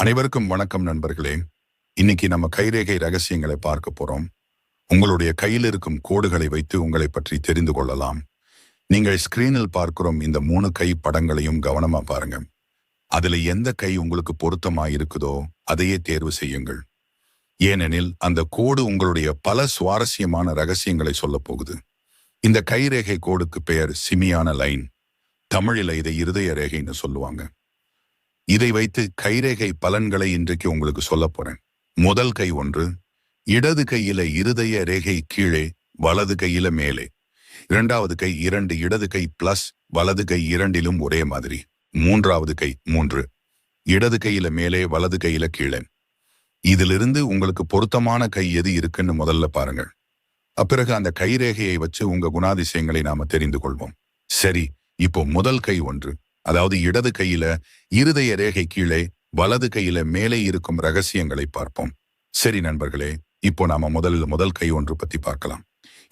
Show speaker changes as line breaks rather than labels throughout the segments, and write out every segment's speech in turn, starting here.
அனைவருக்கும் வணக்கம் நண்பர்களே. இன்னைக்கு நம்ம கைரேகை ரகசியங்களை பார்க்க போறோம். உங்களுடைய கையில் இருக்கும் கோடுகளை வைத்து உங்களை பற்றி தெரிந்து கொள்ளலாம். நீங்கள் ஸ்கிரீனில் பார்க்கிறோம் இந்த மூணு கை படங்களையும் கவனமா பாருங்க. அதுல எந்த கை உங்களுக்கு பொருத்தமா இருக்குதோ அதையே தேர்வு செய்யுங்கள். ஏனெனில் அந்த கோடு உங்களுடைய பல சுவாரஸ்யமான ரகசியங்களை சொல்ல போகுது. இந்த கைரேகை கோடுக்கு பெயர் சிமியான லைன். தமிழில இதை இருதய ரேகைன்னு சொல்லுவாங்க. இதை வைத்து கைரேகை பலன்களை இன்றைக்கு உங்களுக்கு சொல்ல போறேன். முதல் கை ஒன்று இடது கையில இருதய ரேகை கீழே வலது கையில மேலே. இரண்டாவது கை இரண்டு இடது கை பிளஸ் வலது கை இரண்டிலும் ஒரே மாதிரி. மூன்றாவது கை மூன்று இடது கையில மேலே வலது கையில கீழே. இதிலிருந்து உங்களுக்கு பொருத்தமான கை எது இருக்குன்னு முதல்ல பாருங்கள். அப்பிறகு அந்த கைரேகையை வச்சு உங்க குணாதிசயங்களை நாம தெரிந்து கொள்வோம். சரி இப்போ முதல் கை ஒன்று அதாவது இடது கையில இருதய ரேகை கீழே வலது கையில மேலே இருக்கும் ரகசியங்களை பார்ப்போம். சரி நண்பர்களே இப்போ நாம முதல்ல முதல் கை ஒன்று பத்தி பார்க்கலாம்.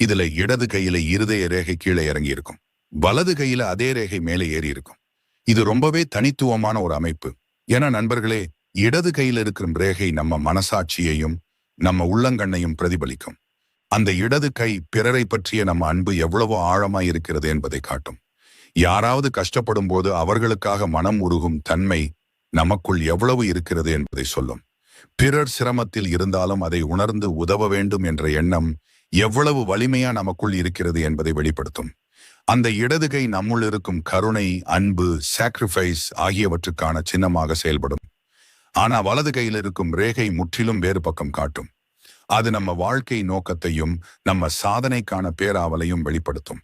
இதுல இடது கையில இருதய ரேகை கீழே இறங்கி இருக்கும் வலது கையில அதே ரேகை மேலே ஏறி இருக்கும் இது ரொம்பவே தனித்துவமான ஒரு அமைப்பு. ஏன்னா நண்பர்களே இடது கையில இருக்கிற ரேகை நம்ம மனசாட்சியையும் நம்ம உள்ளங்கண்ணையும் பிரதிபலிக்கும். அந்த இடது கை பிறரை பற்றிய நம்ம அன்பு எவ்வளவோ ஆழமாய் இருக்கிறது என்பதை காட்டும். யாராவது கஷ்டப்படும் போது அவர்களுக்காக மனம் உருகும் தன்மை நமக்குள் எவ்வளவு இருக்கிறது என்பதை சொல்லும். பிறர் சிரமத்தில் இருந்தாலும் அதை உணர்ந்து உதவ வேண்டும் என்ற எண்ணம் எவ்வளவு வலிமையா நமக்குள் இருக்கிறது என்பதை வெளிப்படுத்தும். அந்த இடதுகை நம்முள் இருக்கும் கருணை அன்பு சாக்ரிஃபைஸ் ஆகியவற்றுக்கான சின்னமாக செயல்படும். ஆனா வலது கையில் இருக்கும் ரேகை முற்றிலும் வேறு பக்கம் காட்டும். அது நம்ம வாழ்க்கை நோக்கத்தையும் நம்ம சாதனைக்கான பேராவலையும் வெளிப்படுத்தும்.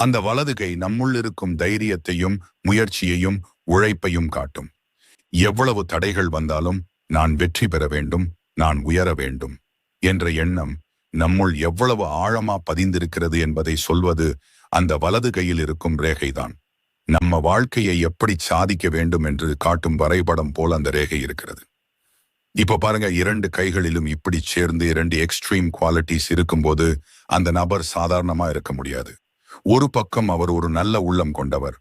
அந்த வலது கை நம்முள் இருக்கும் தைரியத்தையும் முயற்சியையும் உழைப்பையும் காட்டும். எவ்வளவு தடைகள் வந்தாலும் நான் வெற்றி பெற வேண்டும் நான் உயர வேண்டும் என்ற எண்ணம் நம்முள் எவ்வளவு ஆழமா பதிந்திருக்கிறது என்பதை சொல்வது அந்த வலது கையில் இருக்கும் ரேகைதான். நம்ம வாழ்க்கையை எப்படி சாதிக்க வேண்டும் என்று காட்டும் வரைபடம் போல் அந்த ரேகை இருக்கிறது. இப்ப பாருங்க இரண்டு கைகளிலும் இப்படி சேர்ந்து இரண்டு எக்ஸ்ட்ரீம் குவாலிட்டிஸ் இருக்கும்போது அந்த நபர் சாதாரணமா இருக்க முடியாது. ஒரு பக்கம் அவர் ஒரு நல்ல உள்ளம் கொண்டவர்.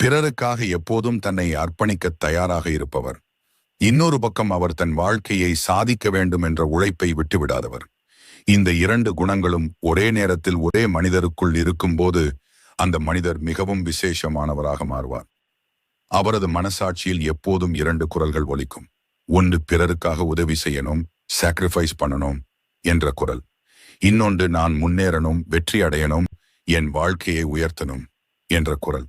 பிறருக்காக எப்போதும் தன்னை அர்ப்பணிக்க தயாராக இருப்பவர். இன்னொரு பக்கம் அவர் தன் வாழ்க்கையை சாதிக்க வேண்டும் என்ற உழைப்பை விட்டுவிடாதவர். இந்த இரண்டு குணங்களும் ஒரே நேரத்தில் ஒரே மனிதருக்குள் இருக்கும்போது அந்த மனிதர் மிகவும் விசேஷமானவராக மாறுவார். அவரது மனசாட்சியில் எப்போதும் இரண்டு குரல்கள் ஒலிக்கும். ஒன்று பிறருக்காக உதவி செய்யணும் சாக்ரிஃபைஸ் பண்ணணும் என்ற குரல். இன்னொன்று நான் முன்னேறணும் வெற்றி அடையணும் என் வாழ்க்கையை உயர்த்தணும் என்ற குரல்.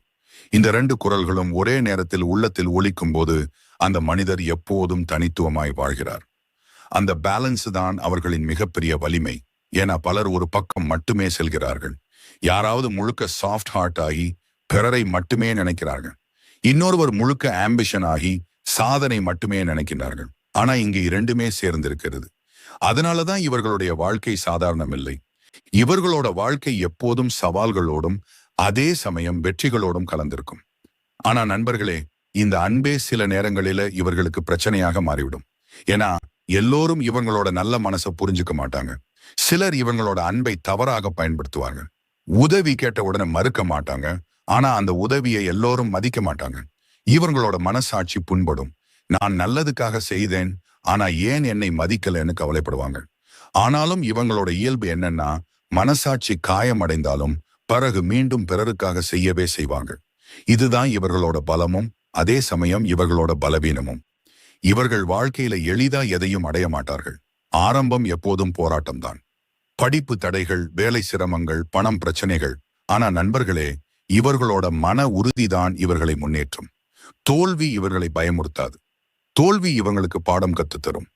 இந்த ரெண்டு குரல்களும் ஒரே நேரத்தில் உள்ளத்தில் ஒழிக்கும் போது அந்த மனிதர் எப்போதும் தனித்துவமாய் வாழ்கிறார். அந்த பேலன்ஸ் தான் அவர்களின் மிகப்பெரிய வலிமை. ஏன்னா பலர் ஒரு பக்கம் மட்டுமே செல்கிறார்கள். யாராவது முழுக்க சாஃப்ட் ஹார்ட் ஆகி பிறரை மட்டுமே நினைக்கிறார்கள். இன்னொருவர் முழுக்க ஆம்பிஷன் ஆகி சாதனை மட்டுமே நினைக்கிறார்கள். ஆனா இங்கு இரண்டுமே சேர்ந்திருக்கிறது. அதனாலதான் இவர்களுடைய வாழ்க்கை சாதாரணம் இல்லை இவர்களோட வாழ்க்கை எப்போதும் சவால்களோடும் அதே சமயம் வெற்றிகளோடும் கலந்திருக்கும். ஆனா நண்பர்களே இந்த அன்பே சில நேரங்களில இவர்களுக்கு பிரச்சனையாக மாறிவிடும். ஏன்னா எல்லோரும் இவங்களோட நல்ல மனசை புரிஞ்சுக்க மாட்டாங்க. சிலர் இவங்களோட அன்பை தவறாக பயன்படுத்துவாங்க. உதவி கேட்ட உடனே மறுக்க மாட்டாங்க. ஆனா அந்த உதவியை எல்லோரும் மதிக்க மாட்டாங்க. இவங்களோட மனசாட்சி புண்படும். நான் நல்லதுக்காக செய்தேன் ஆனா ஏன் என்னை மதிக்கலைன்னு கவலைப்படுவாங்க. ஆனாலும் இவங்களோட இயல்பு என்னன்னா மனசாட்சி காயமடைந்தாலும் பிறகு மீண்டும் பிறருக்காக செய்யவே செய்வாங்க. இதுதான் இவர்களோட பலமும் அதே சமயம் இவர்களோட பலவீனமும். இவர்கள் வாழ்க்கையில எளிதா எதையும் அடைய மாட்டார்கள். ஆரம்பம் எப்போதும் போராட்டம்தான். படிப்பு தடைகள் வேலை சிரமங்கள் பணம் பிரச்சனைகள். ஆனா நண்பர்களே இவர்களோட மன உறுதிதான் இவர்களை முன்னேற்றும். தோல்வி இவர்களை பயமுறுத்தாது. தோல்வி இவங்களுக்கு பாடம் கத்து தரும்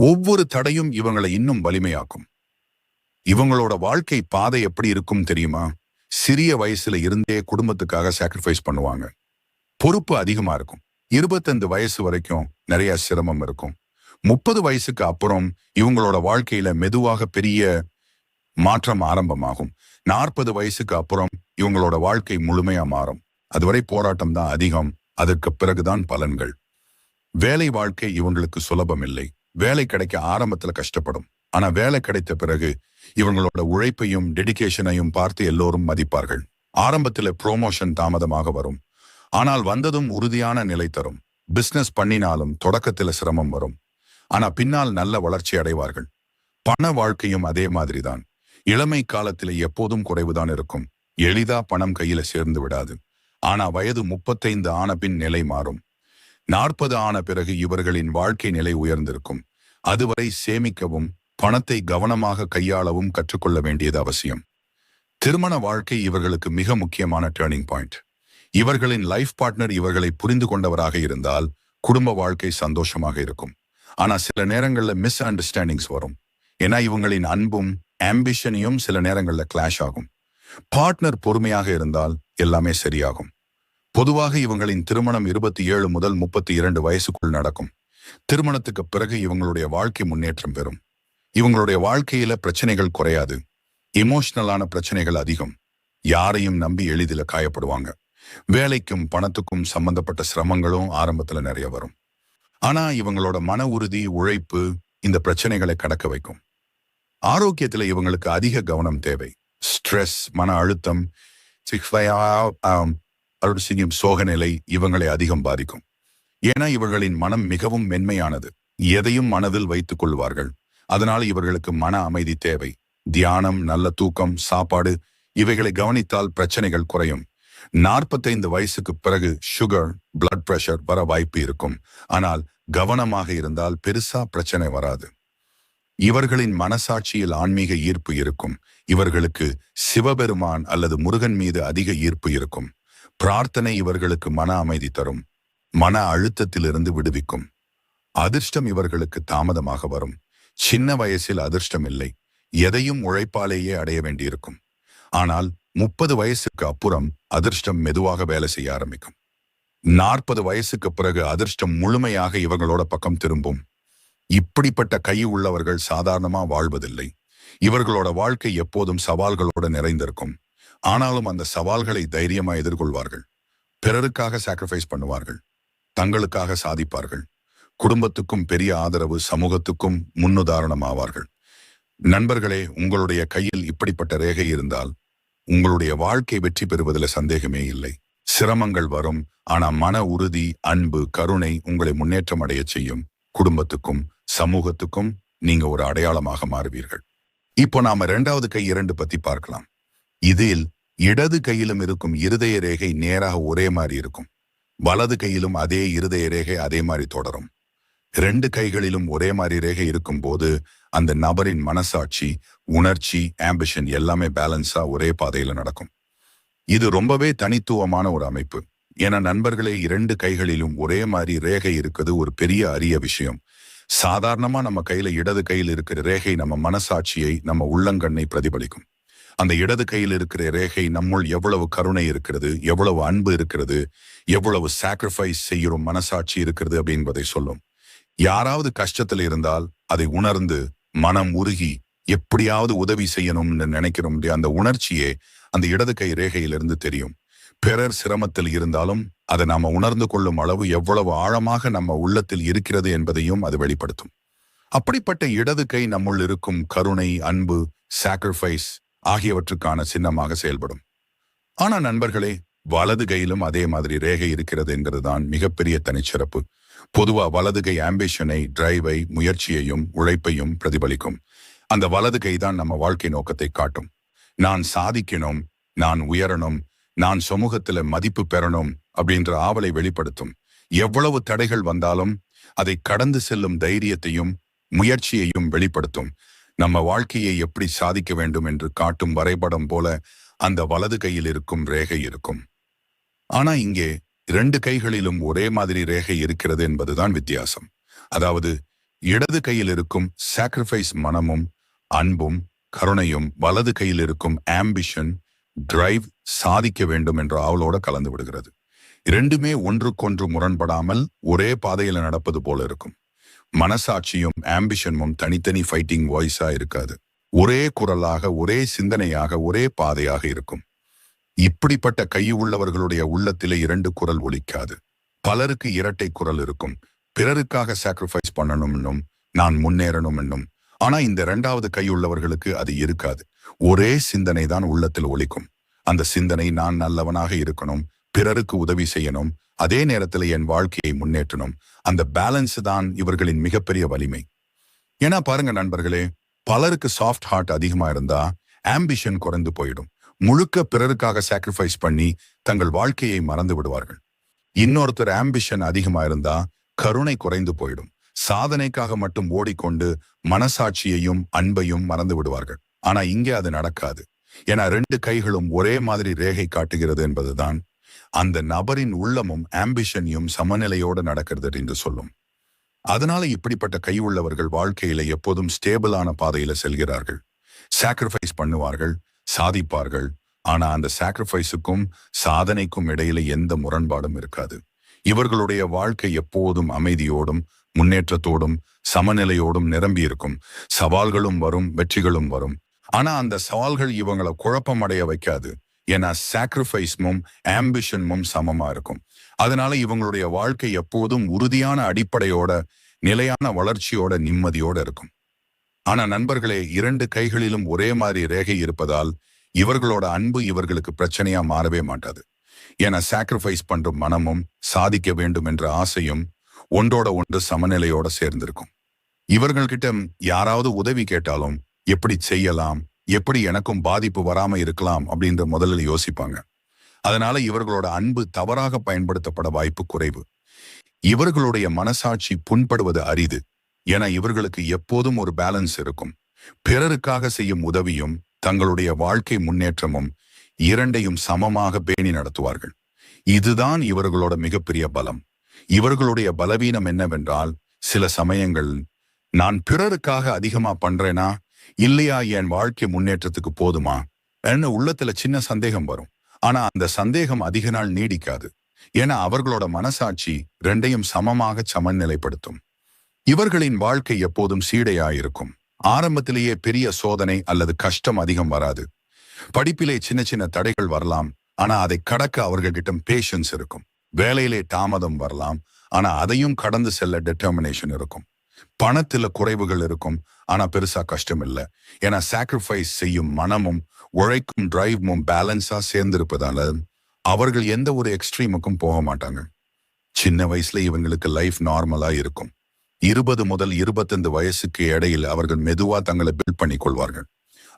ஒவ்வொரு தடையும் இவங்களை இன்னும் வலிமையாக்கும். இவங்களோட வாழ்க்கை பாதை எப்படி இருக்கும் தெரியுமா? சிறிய வயசுல இருந்தே குடும்பத்துக்காக சாக்ரிஃபைஸ் பண்ணுவாங்க. பொறுப்பு அதிகமா இருக்கும். இருபத்தஞ்சு வயசு வரைக்கும் நிறைய சிரமம் இருக்கும். முப்பது வயசுக்கு அப்புறம் இவங்களோட வாழ்க்கையில மெதுவாக பெரிய மாற்றம் ஆரம்பமாகும். நாற்பது வயசுக்கு அப்புறம் இவங்களோட வாழ்க்கை முழுமையா மாறும். அதுவரை போராட்டம் தான் அதிகம். அதற்கு பிறகுதான் பலன்கள். வேலை வாழ்க்கை இவங்களுக்கு சுலபம் இல்லை வேலை கிடைக்க ஆரம்பத்துல கஷ்டப்படும். ஆனா வேலை கிடைத்த பிறகு இவங்களோட உழைப்பையும் டெடிகேஷனையும் பார்த்து எல்லோரும் மதிப்பார்கள். ஆரம்பத்துல ப்ரோமோஷன் தாமதமாக வரும். ஆனால் வந்ததும் உறுதியான நிலை தரும். பிசினஸ் பண்ணினாலும் தொடக்கத்துல சிரமம் வரும். ஆனா பின்னால் நல்ல வளர்ச்சி அடைவார்கள். பண வாழ்க்கையும் அதே மாதிரிதான். இளமை காலத்தில எப்போதும் குறைவுதான் இருக்கும். எளிதா பணம் கையில சேர்ந்து விடாது. ஆனா வயது முப்பத்தைந்து ஆன பின் நிலை மாறும். நாற்பது ஆன பிறகு இவர்களின் வாழ்க்கை நிலை உயர்ந்திருக்கும். அதுவரை சேமிக்கவும் பணத்தை கவனமாக கையாளவும் கற்றுக்கொள்ள வேண்டியது அவசியம். திருமண வாழ்க்கை இவர்களுக்கு மிக முக்கியமான டேர்னிங் பாயிண்ட் இவர்களின் லைஃப் பார்ட்னர் இவர்களை புரிந்து கொண்டவராக இருந்தால் குடும்ப வாழ்க்கை சந்தோஷமாக இருக்கும். ஆனா சில நேரங்களில் மிஸ் அண்டர்ஸ்டாண்டிங்ஸ் வரும். ஏன்னா இவங்களின் அன்பும் ஆம்பிஷனையும் சில நேரங்களில் கிளாஷ் ஆகும். பார்ட்னர் பொறுமையாக இருந்தால் எல்லாமே சரியாகும். பொதுவாக இவங்களின் திருமணம் இருபத்தி ஏழு முதல் முப்பத்தி இரண்டு வயசுக்குள் நடக்கும். திருமணத்துக்கு பிறகு இவங்களுடைய வாழ்க்கை முன்னேற்றம் பெறும். இவங்களுடைய வாழ்க்கையில பிரச்சனைகள் குறையாது. இமோஷனலான பிரச்சனைகள் அதிகம். யாரையும் நம்பி எளிதில காயப்படுவாங்க. வேலைக்கும் பணத்துக்கும் சம்பந்தப்பட்ட சிரமங்களும் ஆரம்பத்துல நிறைய வரும். ஆனா இவங்களோட மன உறுதி உழைப்பு இந்த பிரச்சனைகளை கடக்க வைக்கும். ஆரோக்கியத்துல இவங்களுக்கு அதிக கவனம் தேவை. ஸ்ட்ரெஸ் மன அழுத்தம் அருள் செய்யும் சோகநிலை இவங்களை அதிகம் பாதிக்கும். ஏன்னா இவர்களின் மனம் மிகவும் மென்மையானது. எதையும் மனதில் வைத்துக் கொள்வார்கள். அதனால் இவர்களுக்கு மன அமைதி தேவை. தியானம் நல்ல தூக்கம் சாப்பாடு இவைகளை கவனித்தால் பிரச்சனைகள் குறையும். நாற்பத்தைந்து வயசுக்கு பிறகு சுகர் பிளட் பிரஷர் வர வாய்ப்பு இருக்கும். ஆனால் கவனமாக இருந்தால் பெருசா பிரச்சனை வராது. இவர்களின் மனசாட்சியில் ஆன்மீக ஈர்ப்பு இருக்கும். இவர்களுக்கு சிவபெருமான் அல்லது முருகன் மீது அதிக ஈர்ப்பு இருக்கும். பிரார்த்தனை இவர்களுக்கு மன அமைதி தரும் மன அழுத்தத்திலிருந்து விடுவிக்கும். அதிர்ஷ்டம் இவர்களுக்கு தாமதமாக வரும். சின்ன வயசில் அதிர்ஷ்டம் இல்லை. எதையும் உழைப்பாலேயே அடைய வேண்டியிருக்கும். ஆனால் முப்பது வயசுக்கு அப்புறம் அதிர்ஷ்டம் மெதுவாக வேலை செய்ய ஆரம்பிக்கும். நாற்பது வயசுக்கு பிறகு அதிர்ஷ்டம் முழுமையாக இவங்களோட பக்கம் திரும்பும். இப்படிப்பட்ட கை உள்ளவர்கள் சாதாரணமா வாழ்வதில்லை. இவர்களோட வாழ்க்கை எப்போதும் சவால்களோடு நிறைந்திருக்கும். ஆனாலும் அந்த சவால்களை தைரியமா எதிர்கொள்வார்கள். பிறருக்காக சாக்ரிஃபைஸ் பண்ணுவார்கள். தங்களுக்காக சாதிப்பார்கள். குடும்பத்துக்கும் பெரிய ஆதரவு சமூகத்துக்கும் முன்னுதாரணம் ஆவார்கள் நண்பர்களே உங்களுடைய கையில் இப்படிப்பட்ட ரேகை இருந்தால் உங்களுடைய வாழ்க்கை வெற்றி பெறுவதில் சந்தேகமே இல்லை. சிரமங்கள் வரும் ஆனா மன உறுதி அன்பு கருணை உங்களை முன்னேற்றம் அடைய செய்யும். குடும்பத்துக்கும் சமூகத்துக்கும் நீங்க ஒரு அடையாளமாக மாறுவீர்கள். இப்போ நாம இரண்டாவது கை இரண்டு பத்தி பார்க்கலாம். இதில் இடது கையிலும் இருக்கும் இருதய ரேகை நேராக ஒரே மாதிரி இருக்கும். வலது கையிலும் அதே இருதய ரேகை அதே மாதிரி தொடரும். ரெண்டு கைகளிலும் ஒரே மாதிரி ரேகை இருக்கும் போது அந்த நபரின் மனசாட்சி உணர்ச்சி ஆம்பிஷன் எல்லாமே பேலன்ஸா ஒரே பாதையில நடக்கும். இது ரொம்பவே தனித்துவமான ஒரு அமைப்பு. என நண்பர்களே இரண்டு கைகளிலும் ஒரே மாதிரி ரேகை இருக்குது ஒரு பெரிய அரிய விஷயம். சாதாரணமா நம்ம கையில இடது கையில் இருக்கிற ரேகை நம்ம மனசாட்சியை நம்ம உள்ளங்கண்ணை பிரதிபலிக்கும். அந்த இடது கையில் இருக்கிற ரேகை நம்முள் எவ்வளவு கருணை இருக்கிறது எவ்வளவு அன்பு இருக்கிறது எவ்வளவு சாக்ரிஃபைஸ் செய்கிறோம் மனசாட்சி இருக்கிறது அப்படின்பதை சொல்லும். யாராவது கஷ்டத்தில் இருந்தால் அதை உணர்ந்து மனம் உருகி எப்படியாவது உதவி செய்யணும்னு நினைக்கிறோம் அந்த உணர்ச்சியே அந்த இடது கை ரேகையிலிருந்து தெரியும். பிறர் சிரமத்தில் இருந்தாலும் அதை நாம உணர்ந்து கொள்ளும் அளவு எவ்வளவு ஆழமாக நம்ம உள்ளத்தில் இருக்கிறது என்பதையும் அது வெளிப்படுத்தும். அப்படிப்பட்ட இடது கை நம்முள் இருக்கும் கருணை அன்பு சாக்ரிஃபைஸ் ஆகியவற்றுக்கான சின்னமாக செயல்படும். ஆனா நண்பர்களே வலது கையிலும் அதே மாதிரி ரேகை இருக்கிறது என்கிறது தான் மிகப்பெரிய தனிச்சிறப்பு. பொதுவா வலது கை ஆம்பிஷனை டிரைவை முயற்சியையும் உழைப்பையும் பிரதிபலிக்கும். அந்த வலது கை தான் நம்ம வாழ்க்கை நோக்கத்தை காட்டும். நான் சாதிக்கணும் நான் உயரணும் நான் சமூகத்துல மதிப்பு பெறணும் அப்படின்ற ஆவலை வெளிப்படுத்தும். எவ்வளவு தடைகள் வந்தாலும் அதை கடந்து செல்லும் தைரியத்தையும் முயற்சியையும் வெளிப்படுத்தும். நம்ம வாழ்க்கையை எப்படி சாதிக்க வேண்டும் என்று காட்டும் வரைபடம் போல அந்த வலது கையில் இருக்கும் ரேகை இருக்கும். ஆனா இங்கே இரண்டு கைகளிலும் ஒரே மாதிரி ரேகை இருக்கிறது என்பதுதான் வித்தியாசம். அதாவது இடது கையில் இருக்கும் சாக்ரிஃபைஸ் மனமும் அன்பும் கருணையும் வலது கையில் இருக்கும் ஆம்பிஷன் டிரைவ் சாதிக்க வேண்டும் என்ற ஆவலோட கலந்து விடுகிறது. இரண்டுமே ஒன்றுக்கொன்று முரண்படாமல் ஒரே பாதையில் நடப்பது போல இருக்கும். மனசாட்சியும் ஆம்பிஷனும் தனித்தனி ஃபைட்டிங் வாய்ஸா இருக்காது. ஒரே குரலாக ஒரே சிந்தனையாக ஒரே பாதையாக இருக்கும். இப்படிப்பட்ட கை உள்ளவர்களுடைய உள்ளத்திலே இரண்டு குரல் ஒலிக்காது. பலருக்கு இரட்டை குரல் இருக்கும். பிறருக்காக சாக்ரிஃபைஸ் பண்ணணும் நான் முன்னேறணும் என்னும். ஆனா இந்த இரண்டாவது கை உள்ளவர்களுக்கு அது இருக்காது. ஒரே சிந்தனை தான் உள்ளத்தில் ஒழிக்கும் அந்த சிந்தனை நான் நல்லவனாக இருக்கணும் பிறருக்கு உதவி செய்யணும் அதே நேரத்தில் என் வாழ்க்கையை முன்னேற்றணும். அந்த பேலன்ஸ் தான் இவர்களின் மிகப்பெரிய வலிமை. ஏன்னா பாருங்க நண்பர்களே பலருக்கு சாஃப்ட் ஹார்ட் அதிகமா இருந்தா ஆம்பிஷன் குறைந்து போயிடும். முழுக்க பிறருக்காக சாக்ரிஃபைஸ் பண்ணி தங்கள் வாழ்க்கையை மறந்து விடுவார்கள். இன்னொருத்தர் ஆம்பிஷன் அதிகமா இருந்தா கருணை குறைந்து போயிடும். சாதனைக்காக மட்டும் ஓடிக்கொண்டு மனசாட்சியையும் அன்பையும் மறந்து விடுவார்கள். ஆனா இங்கே அது நடக்காது. ஏன்னா ரெண்டு கைகளும் ஒரே மாதிரி ரேகை காட்டுகிறது என்பதுதான் அந்த நபரின் உள்ளமும் ஆம்பிஷனையும் சமநிலையோடு நடக்கிறது என்று சொல்லும். அதனால இப்படிப்பட்ட கை உள்ளவர்கள் வாழ்க்கையில எப்போதும் ஸ்டேபிளான பாதையில செல்கிறார்கள். சாக்ரிஃபைஸ் பண்ணுவார்கள் சாதிப்பார்கள். ஆனா அந்த சாக்ரிஃபைஸுக்கும் சாதனைக்கும் இடையில எந்த முரண்பாடும் இருக்காது. இவர்களுடைய வாழ்க்கை எப்போதும் அமைதியோடும் முன்னேற்றத்தோடும் சமநிலையோடும் நிரம்பி இருக்கும். சவால்களும் வரும் வெற்றிகளும் வரும். ஆனா அந்த சவால்கள் இவங்களை குழப்பம் அடைய வைக்காது. ஏன்னா சாக்ரிஃபைஸ்மும் ஆம்பிஷன்மும் சமமா இருக்கும். அதனால இவங்களுடைய வாழ்க்கை எப்போதும் உறுதியான அடிப்படையோட நிலையான வளர்ச்சியோட நிம்மதியோட இருக்கும். ஆனா நண்பர்களே இரண்டு கைகளிலும் ஒரே மாதிரி ரேகை இருப்பதால் இவர்களோட அன்பு இவர்களுக்கு பிரச்சனையா மாறவே மாட்டாது. ஏன்னா சாக்ரிஃபைஸ் பண்ற மனமும் சாதிக்க வேண்டும் என்ற ஆசையும் ஒன்றோட ஒன்று சமநிலையோட சேர்ந்திருக்கும். இவர்கள்கிட்ட யாராவது உதவி கேட்டாலும் எப்படி செய்யலாம் எப்படி எனக்கும் பாதிப்பு வராம இருக்கலாம் அப்படின்ற முதலில் யோசிப்பாங்க. அதனால இவர்களோட அன்பு தவறாக பயன்படுத்தப்பட வாய்ப்பு குறைவு. இவர்களுடைய மனசாட்சி புண்படுவது அரிது. என இவர்களுக்கு எப்போதும் ஒரு பேலன்ஸ் இருக்கும். பிறருக்காக செய்யும் உதவியும் தங்களுடைய வாழ்க்கை முன்னேற்றமும் இரண்டையும் சமமாக பேணி நடத்துவார்கள். இதுதான் இவர்களோட மிகப்பெரிய பலம். இவர்களுடைய பலவீனம் என்னவென்றால் சில சமயங்கள் நான் பிறருக்காக அதிகமா பண்றேனா? இல்லையா என் வாழ்க்கை முன்னேற்றத்துக்கு போதுமா? என்ன உள்ளத்துல சின்ன சந்தேகம் வரும். ஆனா அந்த சந்தேகம் அதிக நாள் நீடிக்காது. ஏன்னா அவர்களோட மனசாட்சி ரெண்டையும் சமமாக சமநிலைப்படுத்தும். இவர்களின் வாழ்க்கை எப்போதும் சீடையாயிருக்கும் ஆரம்பத்திலேயே பெரிய சோதனை அல்லது கஷ்டம் அதிகம் வராது. படிப்பிலே சின்ன சின்ன தடைகள் வரலாம். ஆனா அதை கடக்க அவர்கள்கிட்ட பேஷன்ஸ் இருக்கும். வேலையிலே தாமதம் வரலாம். ஆனா அதையும் கடந்து செல்ல டெட்டர்மினேஷன் இருக்கும். பணத்துல குறைவுகள் இருக்கும். ஆனா பெருசா கஷ்டம் இல்லை ஏன்னா சாக்ரிஃபைஸ் செய்யும் மனமும் உழைக்கும் டிரைவும் பேலன்ஸா சேர்ந்திருப்பதால அவர்கள் எந்த ஒரு எக்ஸ்ட்ரீமுக்கும் போக மாட்டாங்க. சின்ன வயசுல இவங்களுக்கு லைஃப் நார்மலா இருக்கும். இருபது முதல் இருபத்தைந்து வயசுக்கு இடையில் அவர்கள் மெதுவா தங்களை பில்ட் பண்ணி கொள்வார்கள்.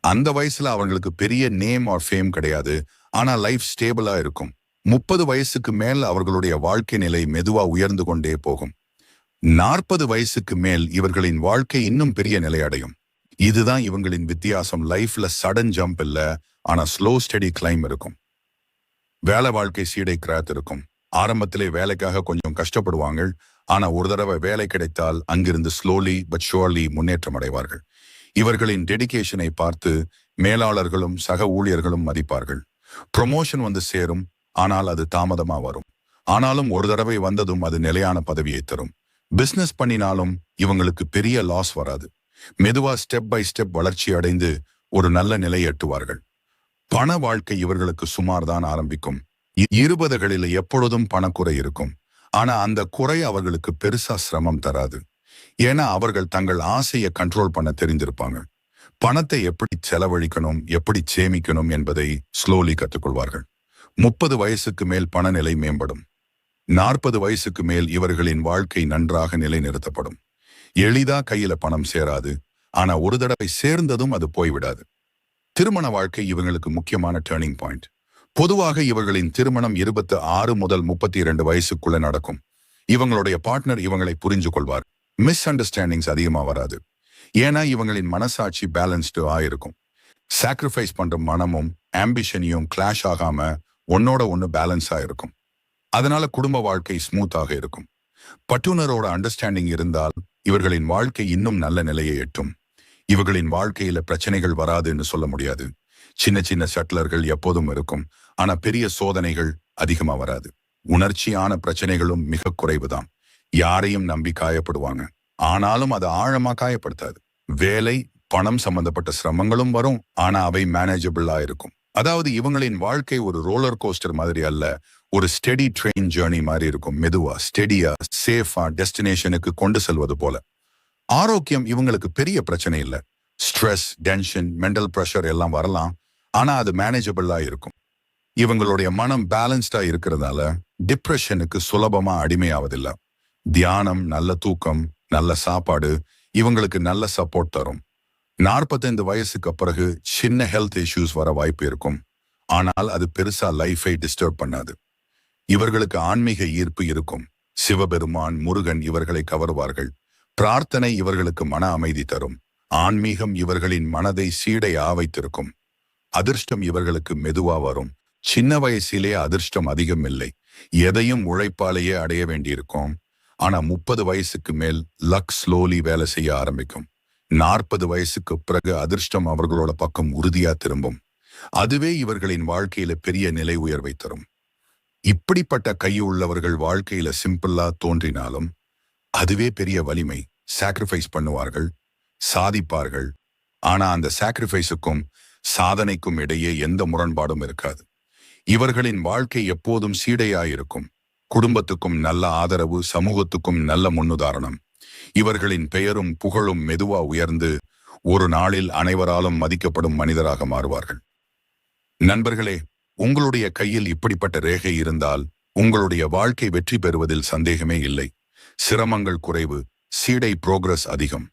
அந்த வயசுல அவங்களுக்கு பெரிய நேம் ஆர் ஃபேம் கிடையாது. ஆனா லைஃப் ஸ்டேபிளா இருக்கும். முப்பது வயசுக்கு மேல் அவர்களுடைய வாழ்க்கை நிலை மெதுவா உயர்ந்து கொண்டே போகும். நாற்பது வயசுக்கு மேல் இவர்களின் வாழ்க்கை இன்னும் பெரிய நிலை அடையும் இதுதான் இவங்களின் வித்தியாசம். லைஃப்ல சடன் ஜம்ப் இல்ல ஆனா ஸ்லோ ஸ்டடி கிளைம் இருக்கும். வேலை வாழ்க்கை சீடை கிராத் இருக்கும். ஆரம்பத்திலே வேலைக்காக கொஞ்சம் கஷ்டப்படுவாங்க ஆனா ஒரு தடவை வேலை கிடைத்தால் அங்கிருந்து ஸ்லோலி பட் ஷோர்லி முன்னேற்றம் அடைவார்கள். இவர்களின் டெடிகேஷனை பார்த்து மேலாளர்களும் சக ஊழியர்களும் மதிப்பார்கள். ப்ரொமோஷன் வந்து சேரும் ஆனால் அது தாமதமா வரும். ஆனாலும் ஒரு தடவை வந்ததும் அது நிலையான பதவியை தரும். பிசினஸ் பண்ணினாலும் இவங்களுக்கு பெரிய லாஸ் வராது. மெதுவா ஸ்டெப் பை ஸ்டெப் வளர்ச்சி அடைந்து ஒரு நல்ல நிலை எட்டுவார்கள். பண வாழ்க்கை இவர்களுக்கு சுமார் தான் ஆரம்பிக்கும் இருபதுகளில் எப்பொழுதும் பணக்குறை இருக்கும். ஆனா அந்த குறை அவர்களுக்கு பெருசா சிரமம் தராது. ஏன்னா அவர்கள் தங்கள் ஆசையை கண்ட்ரோல் பண்ண தெரிந்திருப்பாங்க. பணத்தை எப்படி செலவழிக்கணும் எப்படி சேமிக்கணும் என்பதை ஸ்லோலி கற்றுக்கொள்வார்கள் முப்பது வயசுக்கு மேல் பணநிலை மேம்படும். நாற்பது வயசுக்கு மேல் இவர்களின் வாழ்க்கை நன்றாக நிலைநிறுத்தப்படும். எளிதா கையில பணம் சேராது. ஆனா ஒரு தடவை சேர்ந்ததும் அது போய்விடாது. திருமண வாழ்க்கை இவங்களுக்கு முக்கியமான டேர்னிங் பாயிண்ட் பொதுவாக இவர்களின் திருமணம் இருபத்து ஆறு முதல் முப்பத்தி இரண்டு வயசுக்குள்ள நடக்கும். இவங்களுடைய பார்ட்னர் இவங்களை புரிஞ்சு கொள்வார் மிஸ் அண்டர்ஸ்டாண்டிங்ஸ் அதிகமா வராது. ஏன்னா இவங்களின் மனசாட்சி பேலன்ஸ்டு ஆயிருக்கும் சாக்ரிஃபைஸ் பண்ற மனமும் ஆம்பிஷனையும் கிளாஷ் ஆகாம ஒன்னோட ஒன்னு பேலன்ஸ் ஆயிருக்கும் அதனால குடும்ப வாழ்க்கை ஸ்மூத்தாக இருக்கும். பட்டுனரோட அண்டர்ஸ்டாண்டிங் இருந்தால் இவர்களின் வாழ்க்கை இன்னும் நல்ல நிலையை எட்டும். இவர்களின் வாழ்க்கையில பிரச்சனைகள் வராதுன்னு சொல்ல முடியாது. சின்ன சின்ன சட்லர்கள் எப்போதும் இருக்கும். ஆனா பெரிய சோதனைகள் அதிகமா வராது. உணர்ச்சியான பிரச்சனைகளும் மிக குறைவுதான். யாரையும் நம்பி காயப்படுவாங்க. ஆனாலும் அது ஆழமா காயப்படுத்தாது. வேலை பணம் சம்பந்தப்பட்ட சிரமங்களும் வரும். ஆனா அவை மேனேஜபிளா இருக்கும். அதாவது இவங்களின் வாழ்க்கை ஒரு ரோலர் கோஸ்டர் மாதிரி அல்ல. ஒரு ஸ்டெடி ட்ரெயின் ஜேர்னி மாதிரி இருக்கும். மெதுவா ஸ்டெடியா சேஃபா டெஸ்டினேஷனுக்கு கொண்டு செல்வது போல. ஆரோக்கியம் இவங்களுக்கு பெரிய பிரச்சனை இல்ல. ஸ்ட்ரெஸ் டென்ஷன் மென்டல் ப்ரெஷர் எல்லாம் வரலாம். ஆனா அது மேனேஜபிளா இருக்கும். இவங்களுடைய மனம் பேலன்ஸ்டா இருக்கிறதால டிப்ரெஷனுக்கு சுலபமா அடிமையாவதில்லை. தியானம் நல்ல தூக்கம் நல்ல சாப்பாடு இவங்களுக்கு நல்ல சப்போர்ட் தரும். நாற்பத்தைந்து வயசுக்கு பிறகு சின்ன ஹெல்த் இஷ்யூஸ் வர வாய்ப்பு இருக்கும். ஆனால் அது பெருசா லைஃபை டிஸ்டர்ப் பண்ணாது. இவர்களுக்கு ஆன்மீக ஈர்ப்பு இருக்கும். சிவபெருமான் முருகன் இவர்களை கவருவார்கள். பிரார்த்தனை இவர்களுக்கு மன அமைதி தரும். ஆன்மீகம் இவர்களின் மனதை சீடை ஆவைத்திருக்கும். அதிர்ஷ்டம் இவர்களுக்கு மெதுவா வரும். சின்ன வயசிலே அதிர்ஷ்டம் அதிகம் இல்லை. எதையும் உழைப்பாலேயே அடைய வேண்டியிருக்கும். ஆனா முப்பது வயசுக்கு மேல் லக் ஸ்லோலி வேலை செய்ய ஆரம்பிக்கும். நாற்பது வயசுக்கு பிறகு அதிர்ஷ்டம் அவர்களோட பக்கம் உறுதியா திரும்பும். அதுவே இவர்களின் வாழ்க்கையில பெரிய நிலை உயர்வை தரும். இப்படிப்பட்ட கையுள்ளவர்கள் வாழ்க்கையில சிம்பிளா தோன்றினாலும் அதுவே பெரிய வலிமை. சாக்ரிஃபைஸ் பண்ணுவார்கள் சாதிப்பார்கள். ஆனா அந்த சாக்ரிஃபைஸுக்கும் சாதனைக்கும் இடையே எந்த முரண்பாடும் இருக்காது. இவர்களின் வாழ்க்கை எப்போதும் சீடையாயிருக்கும். குடும்பத்துக்கும் நல்ல ஆதரவு சமூகத்துக்கும் நல்ல முன்னுதாரணம். இவர்களின் பெயரும் புகழும் மெதுவா உயர்ந்து ஒரு நாளில் அனைவராலும் மதிக்கப்படும் மனிதராக மாறுவார்கள். நண்பர்களே உங்களுடைய கையில் இப்படிப்பட்ட ரேகை இருந்தால் உங்களுடைய வாழ்க்கை வெற்றி பெறுவதில் சந்தேகமே இல்லை. சிரமங்கள் குறைவு சீடை புரோகிரஸ் அதிகம்.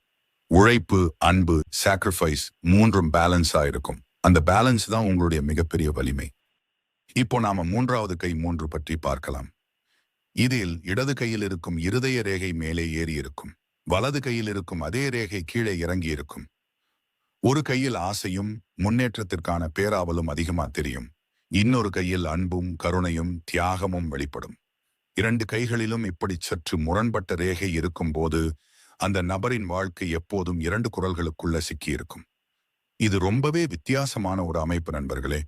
உழைப்பு அன்பு சாக்ரிஃபைஸ் மூன்றும் பேலன்ஸா இருக்கும். அந்த பேலன்ஸ் தான் உங்களுடைய மிகப்பெரிய வலிமை. இப்போ நாம மூன்றாவது கை மூன்று பற்றி பார்க்கலாம். இதில் இடது கையில் இருக்கும் இருதய ரேகை மேலே ஏறி இருக்கும். வலது கையில் இருக்கும் அதே ரேகை கீழே இறங்கி இருக்கும். ஒரு கையில் ஆசையும் முன்னேற்றத்திற்கான பேராவலும் அதிகமா தெரியும். இன்னொரு கையில் அன்பும் கருணையும் தியாகமும் வெளிப்படும். இரண்டு கைகளிலும் இப்படி சற்று முரண்பட்ட ரேகை இருக்கும்போது அந்த நபரின் வாழ்க்கை எப்போதும் இரண்டு குரல்களுக்குள்ள சிக்கியிருக்கும். இது ரொம்பவே வித்தியாசமான ஒரு அமைப்பு நண்பர்களே.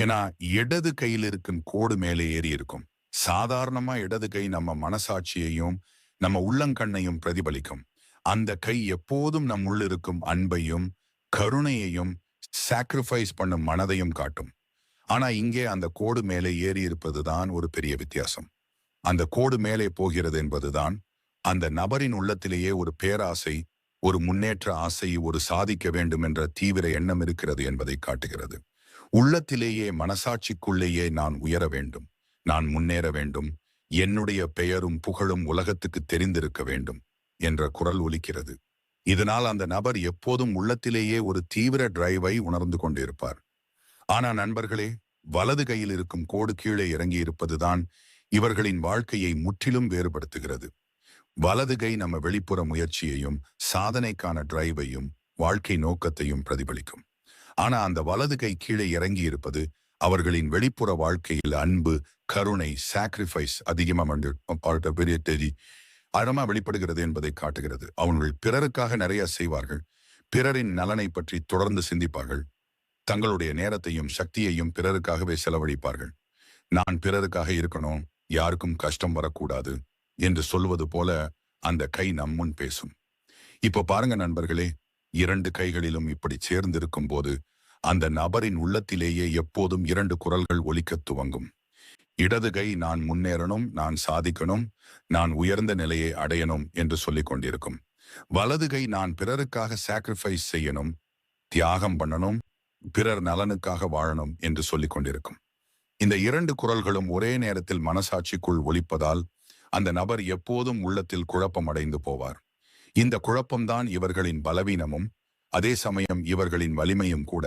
ஏன்னா இடது கையில் இருக்கும் கோடு மேலே ஏறி இருக்கும். சாதாரணமா இடது கை நம்ம மனசாட்சியையும் நம்ம உள்ளங்கண்ணையும் பிரதிபலிக்கும். அந்த கை எப்போதும் நம் உள்ளிருக்கும் அன்பையும் கருணையையும் சாக்ரிஃபைஸ் பண்ணும் மனதையும் காட்டும். ஆனா இங்கே அந்த கோடு மேலே ஏறி இருப்பதுதான் ஒரு பெரிய வித்தியாசம். அந்த கோடு மேலே போகிறது என்பதுதான் அந்த நபரின் உள்ளத்திலேயே ஒரு பேராசை ஒரு முன்னேற்ற ஆசை ஒரு சாதிக்க வேண்டும் என்ற தீவிர எண்ணம் இருக்கிறது என்பதை காட்டுகிறது. உள்ளத்திலேயே மனசாட்சிக்குள்ளேயே நான் உயர வேண்டும் நான் முன்னேற வேண்டும் என்னுடைய பெயரும் புகழும் உலகத்துக்கு தெரிந்திருக்க வேண்டும் என்ற குரல் ஒலிக்கிறது. இதனால் அந்த நபர் எப்போதும் உள்ளத்திலேயே ஒரு தீவிர டிரைவை உணர்ந்து கொண்டிருப்பார். ஆனா நண்பர்களே வலது கையில் இருக்கும் கோடு கீழே இறங்கி இருப்பதுதான் இவர்களின் வாழ்க்கையை முற்றிலும் வேறுபடுத்துகிறது. வலது கை நம்ம வெளிப்புற முயற்சியையும் சாதனைக்கான டிரைவையும் வாழ்க்கை நோக்கத்தையும் பிரதிபலிக்கும். ஆனா அந்த வலது கை கீழே இறங்கி இருப்பது அவர்களின் வெளிப்புற வாழ்க்கையில் அன்பு கருணை சாக்ரிஃபைஸ் அதிகமாக பெரிய அழமா வெளிப்படுகிறது என்பதை காட்டுகிறது. அவர்கள் பிறருக்காக நிறைய செய்வார்கள். பிறரின் நலனை பற்றி தொடர்ந்து சிந்திப்பார்கள். தங்களுடைய நேரத்தையும் சக்தியையும் பிறருக்காகவே செலவழிப்பார்கள். நான் பிறருக்காக இருக்கணும் யாருக்கும் கஷ்டம் வரக்கூடாது என்று சொல்வது போல அந்த கை நம்முன் பேசும். இப்போ பாருங்க நண்பர்களே இரண்டு கைகளிலும் இப்படி சேர்ந்திருக்கும் போது அந்த நபரின் உள்ளத்திலேயே எப்போதும் இரண்டு குரல்கள் ஒலிக்கத் துவங்கும். இடது கை நான் முன்னேறணும் நான் சாதிக்கணும் நான் உயர்ந்த நிலையை அடையணும் என்று சொல்லிக் கொண்டிருக்கும். வலது கை நான் பிறருக்காக சாக்ரிஃபைஸ் செய்யணும் தியாகம் பண்ணணும் பிறர் நலனுக்காக வாழணும் என்று சொல்லிக் கொண்டிருக்கும். இந்த இரண்டு குரல்களும் ஒரே நேரத்தில் மனசாட்சிக்குள் ஒலிப்பதால் அந்த நபர் எப்போதும் உள்ளத்தில் குழப்பம் அடைந்து போவார். இந்த குழப்பம்தான் இவர்களின் பலவீனமும் அதே சமயம் இவர்களின் வலிமையும் கூட.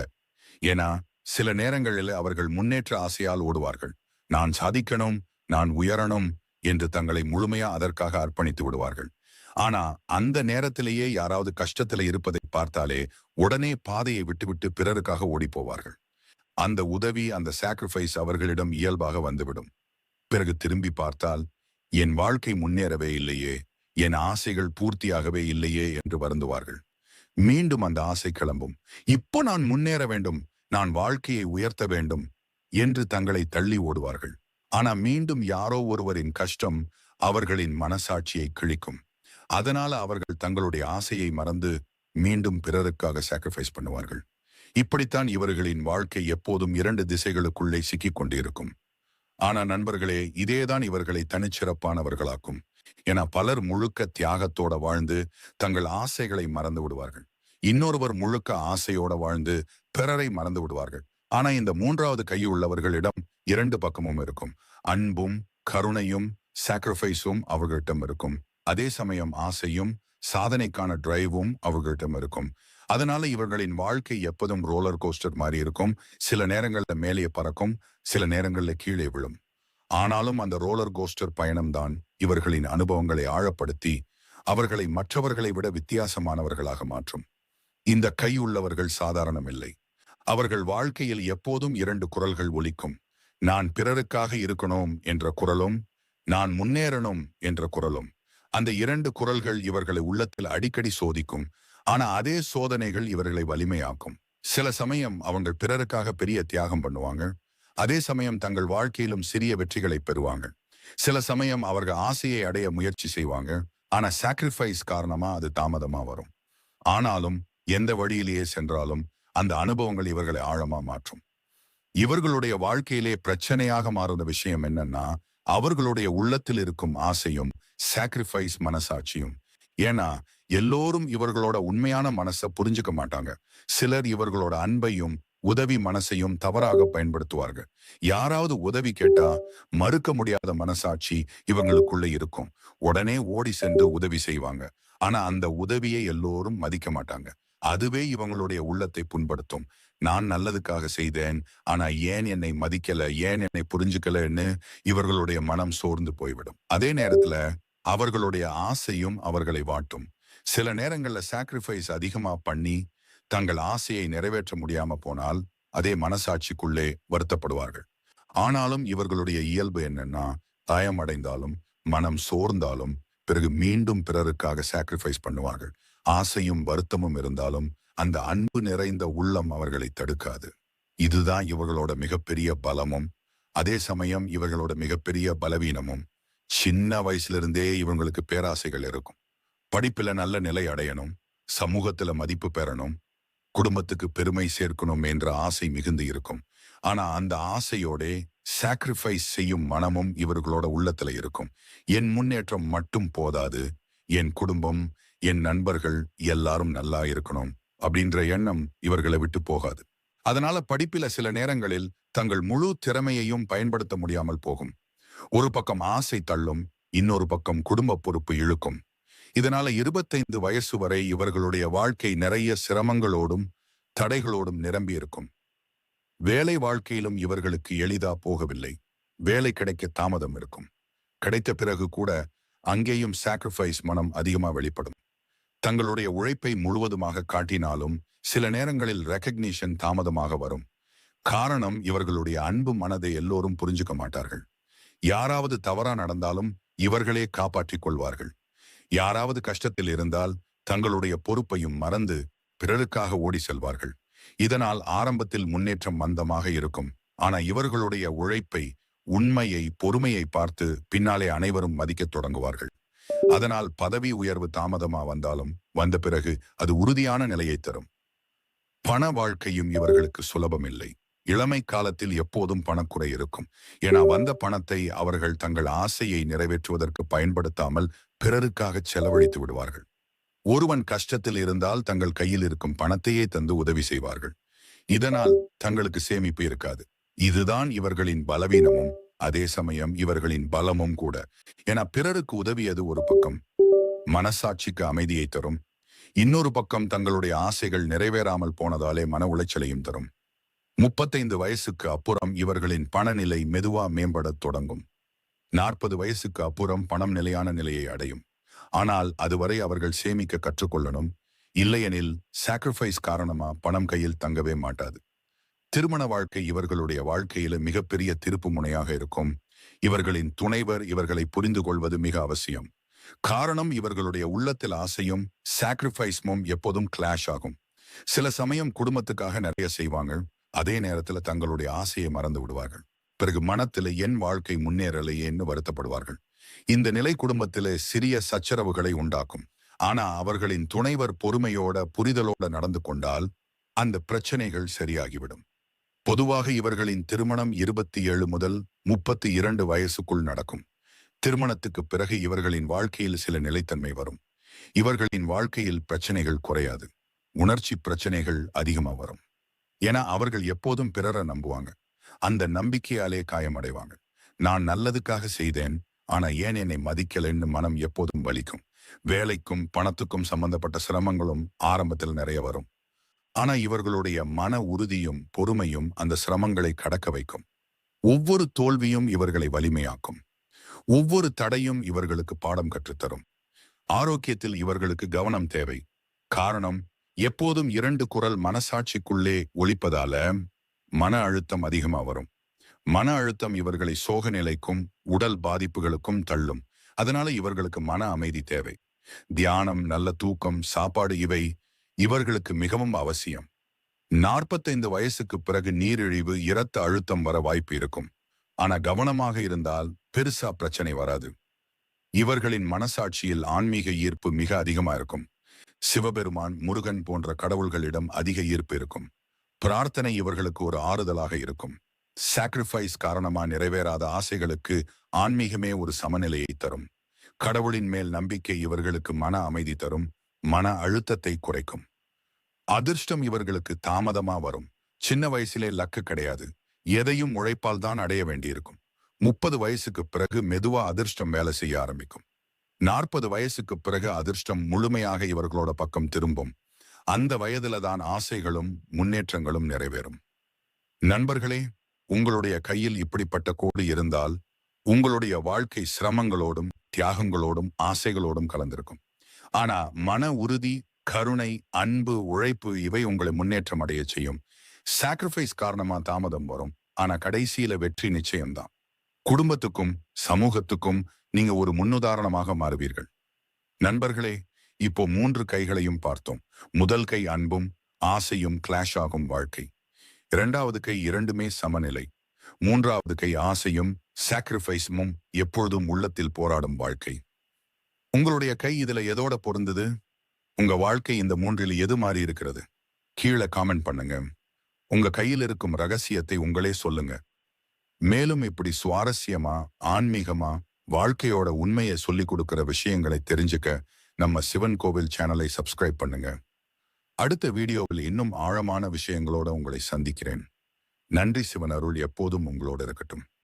ஏன்னா சில நேரங்களில் அவர்கள் முன்னேற்ற ஆசையால் ஓடுவார்கள். நான் சாதிக்கணும் நான் உயரணும் என்று தங்களை முழுமையா அதற்காக அர்ப்பணித்து விடுவார்கள். ஆனா அந்த நேரத்திலேயே யாராவது கஷ்டத்துல இருப்பதை பார்த்தாலே உடனே பாதையை விட்டுவிட்டு பிறருக்காக ஓடி போவார்கள் அந்த உதவி அந்த சாக்ரிஃபைஸ் அவர்களிடம் இயல்பாக வந்துவிடும். பிறகு திரும்பி பார்த்தால் என் வாழ்க்கை முன்னேறவே இல்லையே என் ஆசைகள் பூர்த்தியாகவே இல்லையே என்று வருந்துவார்கள். மீண்டும் அந்த ஆசை கிளம்பும். இப்போ நான் முன்னேற வேண்டும் நான் வாழ்க்கையை உயர்த்த வேண்டும் என்று தங்களை தள்ளி ஓடுவார்கள். ஆனா மீண்டும் யாரோ ஒருவரின் கஷ்டம் அவர்களின் மனசாட்சியை கிழிக்கும். அதனால அவர்கள் தங்களுடைய ஆசையை மறந்து மீண்டும் பிறருக்காக சாக்ரிஃபைஸ் பண்ணுவார்கள். இப்படித்தான் இவர்களின் வாழ்க்கை எப்போதும் இரண்டு திசைகளுக்குள்ளே சிக்கிக் கொண்டிருக்கும். ஆனா நண்பர்களே இதேதான் இவர்களை தனிச்சிறப்பானவர்களாக்கும். என பலர் முழுக்க தியாகத்தோட வாழ்ந்து தங்கள் ஆசைகளை மறந்து விடுவார்கள். இன்னொருவர் முழுக்க ஆசையோட வாழ்ந்து பிறரை மறந்து விடுவார்கள். ஆனா இந்த மூன்றாவது கையுள்ளவர்களிடம் இரண்டு பக்கமும் இருக்கும். அன்பும் கருணையும் சாக்ரிஃபைஸும் அவர்களிடம் இருக்கும். அதே சமயம் ஆசையும் சாதனைக்கான டிரைவும் அவர்களிடம் இருக்கும். அதனால இவர்களின் வாழ்க்கை எப்போதும் ரோலர் கோஸ்டர் மாதிரி இருக்கும். சில நேரங்களில் மேலே பறக்கும் சில நேரங்களில் கீழே விழும். ஆனாலும் அந்த ரோலர் கோஸ்டர் பயணம்தான் இவர்களின் அனுபவங்களை ஆழப்படுத்தி அவர்களை மற்றவர்களை விட வித்தியாசமானவர்களாக மாற்றும். இந்த கை உள்ளவர்கள் சாதாரணமில்லை. அவர்கள் வாழ்க்கையில் எப்போதும் இரண்டு குரல்கள் ஒலிக்கும். நான் பிறருக்காக இருக்கணும் என்ற குரலும் நான் முன்னேறணும் என்ற குரலும். அந்த இரண்டு குரல்கள் இவர்களை உள்ளத்தில் அடிக்கடி சோதிக்கும். ஆனா அதே சோதனைகள் இவர்களை வலிமையாக்கும். சில சமயம் அவங்க பிறருக்காக பெரிய தியாகம் பண்ணுவாங்க. அதே சமயம் தங்கள் வாழ்க்கையிலும் சிறிய வெற்றிகளை பெறுவாங்க. சில சமயம் அவர்கள் ஆசையை அடைய முயற்சி செய்வாங்க. ஆனா சாக்ரிஃபைஸ் காரணமா அது தாமதமா வரும். ஆனாலும் எந்த வழியிலேயே சென்றாலும் அந்த அனுபவங்கள் இவர்களை ஆழமா மாற்றும். இவர்களுடைய வாழ்க்கையிலே பிரச்சனையாக மாறுன விஷயம் என்னன்னா அவர்களுடைய உள்ளத்தில் இருக்கும் ஆசையும் சாக்ரிஃபைஸ் மனசாட்சியும். ஏன்னா எல்லோரும் இவர்களோட உண்மையான மனசை புரிஞ்சுக்க மாட்டாங்க. சிலர் இவர்களோட அன்பையும் உதவி மனசையும் தவறாக பயன்படுத்துவார்கள். யாராவது உதவி கேட்டா மறுக்க முடியாத மனசாட்சி இவங்களுக்குள்ள இருக்கும். உடனே ஓடி சென்று உதவி செய்வாங்க. ஆனா அந்த உதவியை எல்லோரும் மதிக்க மாட்டாங்க. அதுவே இவங்களுடைய உள்ளத்தை புண்படுத்தும். நான் நல்லதுக்காக செய்தேன் ஆனா ஏன் என்னை மதிக்கல ஏன் என்னை புரிஞ்சுக்கலன்னு இவர்களுடைய மனம் சோர்ந்து போய்விடும். அதே நேரத்துல அவர்களுடைய ஆசையும் அவர்களை வாட்டும். சில நேரங்களில் சாக்ரிஃபைஸ் அதிகமா பண்ணி தங்கள் ஆசையை நிறைவேற்ற முடியாம போனால் அதே மனசாட்சிக்குள்ளே வருத்தப்படுவார்கள். ஆனாலும் இவர்களுடைய இயல்பு என்னன்னா தயமடைந்தாலும் மனம் சோர்ந்தாலும் பிறகு மீண்டும் பிறருக்காக சாக்ரிஃபைஸ் பண்ணுவார்கள். ஆசையும் வருத்தமும் இருந்தாலும் அந்த அன்பு நிறைந்த உள்ளம் அவர்களை தடுக்காது. இதுதான் இவர்களோட மிகப்பெரிய பலமும். அதே சமயம் இவர்களோட மிகப்பெரிய பலவீனமும். சின்ன வயசுல இருந்தே இவங்களுக்கு பேராசைகள் இருக்கும். படிப்புல நல்ல நிலை அடையணும் சமூகத்துல மதிப்பு பெறணும் குடும்பத்துக்கு பெருமை சேர்க்கணும் என்ற ஆசை மிகுந்து இருக்கும். ஆனா அந்த ஆசையோட சாக்ரிஃபைஸ் செய்யும் மனமும் இவர்களோட உள்ளத்துல இருக்கும். என் முன்னேற்றம் மட்டும் போதாது என் குடும்பம் என் நண்பர்கள் எல்லாரும் நல்லா இருக்கணும் அப்படின்ற எண்ணம் இவர்களை விட்டு போகாது. அதனால படிப்பில சில நேரங்களில் தங்கள் முழு திறமையையும் பயன்படுத்த முடியாமல் போகும். ஒரு பக்கம் ஆசை தள்ளும் இன்னொரு பக்கம் குடும்ப பொறுப்பு இழுக்கும். இதனால இருபத்தைந்து வயசு வரை இவர்களுடைய வாழ்க்கை நிறைய சிரமங்களோடும் தடைகளோடும் நிரம்பி இருக்கும். வேலை வாழ்க்கையிலும் இவர்களுக்கு எளிதா போகவில்லை. வேலை கிடைக்க தாமதம் இருக்கும். கிடைத்த பிறகு கூட அங்கேயும் சாக்ரிஃபைஸ் மனம் அதிகமா வெளிப்படும். தங்களுடைய உழைப்பை முழுவதுமாக காட்டினாலும் சில நேரங்களில் ரெக்கக்னிஷன் தாமதமாக வரும். காரணம் இவர்களுடைய அன்பு மனதை எல்லோரும் புரிஞ்சுக்க மாட்டார்கள். யாராவது தவறா நடந்தாலும் இவர்களே காப்பாற்றிக் கொள்வார்கள். யாராவது கஷ்டத்தில் இருந்தால் தங்களுடைய பொறுப்பையும் மறந்து பிறருக்காக ஓடி செல்வார்கள். இதனால் ஆரம்பத்தில் முன்னேற்றம் மந்தமாக இருக்கும். ஆனா இவர்களுடைய உழைப்பை உண்மையை பொறுமையை பார்த்து பின்னாலே அனைவரும் மதிக்கத் தொடங்குவார்கள். அதனால் பதவி உயர்வு தாமதமா வந்தாலும் வந்த பிறகு அது உறுதியான நிலையை தரும். பண வாழ்க்கையும் இவர்களுக்கு சுலபமில்லை. இளமை காலத்தில் எப்போதும் பணக்குறை இருக்கும். என வந்த பணத்தை அவர்கள் தங்கள் ஆசையை நிறைவேற்றுவதற்கு பயன்படுத்தாமல் பிறருக்காக செலவழித்து விடுவார்கள். ஒருவன் கஷ்டத்தில் இருந்தால் தங்கள் கையில் இருக்கும் பணத்தையே தந்து உதவி செய்வார்கள். இதனால் தங்களுக்கு சேமிப்பு இருக்காது. இதுதான் இவர்களின் பலவீனமும் அதே சமயம் இவர்களின் பலமும் கூட. என பிறருக்கு உதவியது ஒரு பக்கம் மனசாட்சிக்கு அமைதியை தரும். இன்னொரு பக்கம் தங்களுடைய ஆசைகள் நிறைவேறாமல் போனதாலே மன உளைச்சலையும் தரும். முப்பத்தைந்து வயசுக்கு அப்புறம் இவர்களின் பணநிலை மெதுவா மேம்படத் தொடங்கும். நாற்பது வயசுக்கு அப்புறம் பணம் நிலையான நிலையை அடையும். ஆனால் அதுவரை அவர்கள் சேமிக்க கற்றுக்கொள்ளணும். இல்லையெனில் சாக்ரிஃபைஸ் காரணமா பணம் கையில் தங்கவே மாட்டாது. திருமண வாழ்க்கை இவர்களுடைய வாழ்க்கையில மிகப்பெரிய திருப்பு முனையாக இருக்கும். இவர்களின் துணைவர் இவர்களை புரிந்து கொள்வது மிக அவசியம். காரணம் இவர்களுடைய உள்ளத்தில் ஆசையும் சாக்ரிஃபைஸ்மும் எப்போதும் கிளாஷ் ஆகும். சில சமயம் குடும்பத்துக்காக நிறைய செய்வாங்க. அதே நேரத்தில் தங்களுடைய ஆசையை மறந்து விடுவார்கள். பிறகு மனத்தில் என் வாழ்க்கை முன்னேறலையேன்னு வருத்தப்படுவார்கள். இந்த நிலை குடும்பத்திலே சிறிய சச்சரவுகளை உண்டாக்கும். ஆனா அவர்களின் துணைவர் பொறுமையோட புரிதலோட நடந்து கொண்டால் அந்த பிரச்சனைகள் சரியாகிவிடும். பொதுவாக இவர்களின் திருமணம் இருபத்தி ஏழு முதல் முப்பத்தி இரண்டு வயசுக்குள் நடக்கும். திருமணத்துக்கு பிறகு இவர்களின் வாழ்க்கையில் சில நிலைத்தன்மை வரும். இவர்களின் வாழ்க்கையில் பிரச்சனைகள் குறையாது. உணர்ச்சி பிரச்சனைகள் அதிகமா வரும். ஏன்னா அவர்கள் எப்போதும் பிறரை நம்புவாங்க. அந்த நம்பிக்கையாலே காயமடைவாங்க. நான் நல்லதுக்காக செய்தேன் ஆனா ஏன் என்னை மதிக்கலைன்னு மனம் எப்போதும் வலிக்கும். வேலைக்கும் பணத்துக்கும் சம்பந்தப்பட்ட சிரமங்களும் ஆரம்பத்தில் நிறைய வரும். ஆனா இவர்களுடைய மன உறுதியும் பொறுமையும் அந்த சிரமங்களை கடக்க வைக்கும். ஒவ்வொரு தோல்வியும் இவர்களை வலிமையாக்கும். ஒவ்வொரு தடையும் இவர்களுக்கு பாடம் கற்றுத்தரும். ஆரோக்கியத்தில் இவர்களுக்கு கவனம் தேவை. காரணம் எப்போதும் இரண்டு குரல் மனசாட்சிக்குள்ளே ஒழிப்பதால மன அழுத்தம் அதிகமா வரும். மன அழுத்தம் இவர்களை சோக நிலைக்கும் உடல் பாதிப்புகளுக்கும் தள்ளும். அதனால இவர்களுக்கு மன அமைதி தேவை. தியானம் நல்ல தூக்கம் சாப்பாடு இவை இவர்களுக்கு மிகவும் அவசியம். நாற்பத்தைந்து வயசுக்கு பிறகு நீரிழிவு இரத்த அழுத்தம் வர வாய்ப்பு இருக்கும். ஆனா கவனமாக இருந்தால் பெருசா பிரச்சனை வராது. இவர்களின் மனசாட்சியில் ஆன்மீக ஈர்ப்பு மிக அதிகமா இருக்கும். சிவபெருமான் முருகன் போன்ற கடவுள்களிடம் அதிக ஈர்ப்பு இருக்கும். பிரார்த்தனை இவர்களுக்கு ஒரு ஆறுதலாக இருக்கும். சாக்ரிஃபைஸ் காரணமா நிறைவேறாத ஆசைகளுக்கு ஆன்மீகமே ஒரு சமநிலையை தரும். கடவுளின் மேல் நம்பிக்கை இவர்களுக்கு மன அமைதி தரும். மன அழுத்தத்தை குறைக்கும். அதிர்ஷ்டம் இவர்களுக்கு தாமதமா வரும். சின்ன வயசிலே லக்கு கிடையாது. எதையும் உழைப்பால் தான் அடைய வேண்டியிருக்கும். முப்பது வயசுக்கு பிறகு மெதுவா அதிர்ஷ்டம் வேலை செய்ய ஆரம்பிக்கும். நாற்பது வயசுக்கு பிறகு அதிர்ஷ்டம் முழுமையாக இவர்களோட பக்கம் திரும்பும். அந்த வயதுல தான் ஆசைகளும் முன்னேற்றங்களும் நிறைவேறும். நண்பர்களே உங்களுடைய கையில் இப்படிப்பட்ட கோடு இருந்தால் உங்களுடைய வாழ்க்கை சிரமங்களோடும் தியாகங்களோடும் ஆசைகளோடும் கலந்திருக்கும். ஆனா மன உறுதி கருணை அன்பு உழைப்பு இவை உங்களை முன்னேற்றம் அடைய செய்யும். சாக்ரிஃபைஸ் காரணமா தாமதம் வரும். ஆனா கடைசியில வெற்றி நிச்சயம்தான். குடும்பத்துக்கும் சமூகத்துக்கும் நீங்க ஒரு முன்னுதாரணமாக மாறுவீர்கள். நண்பர்களே இப்போ மூன்று கைகளையும் பார்த்தோம். முதல் கை அன்பும் ஆசையும் கிளாஷ் ஆகும் வாழ்க்கை. இரண்டாவது கை இரண்டுமே சமநிலை. மூன்றாவது கை ஆசையும் சாக்ரிஃபைஸும் எப்பொழுதும் உள்ளத்தில் போராடும் வாழ்க்கை. உங்களுடைய கை இதுல எதோட பொருந்தது? உங்க வாழ்க்கை இந்த மூன்றில் எது மாறி இருக்கிறது? கீழே காமெண்ட் பண்ணுங்க. உங்க கையில் இருக்கும் ரகசியத்தை உங்களே சொல்லுங்க. மேலும் இப்படி சுவாரஸ்யமா ஆன்மீகமா வாழ்க்கையோட உண்மையை சொல்லிக் கொடுக்கிற விஷயங்களை தெரிஞ்சுக்க நம்ம சிவன் கோவில் சேனலை சப்ஸ்கிரைப் பண்ணுங்க. அடுத்த வீடியோவில் இன்னும் ஆழமான விஷயங்களோட உங்களை சந்திக்கிறேன். நன்றி சிவன் அருள் எப்போதும் உங்களோட இருக்கட்டும்.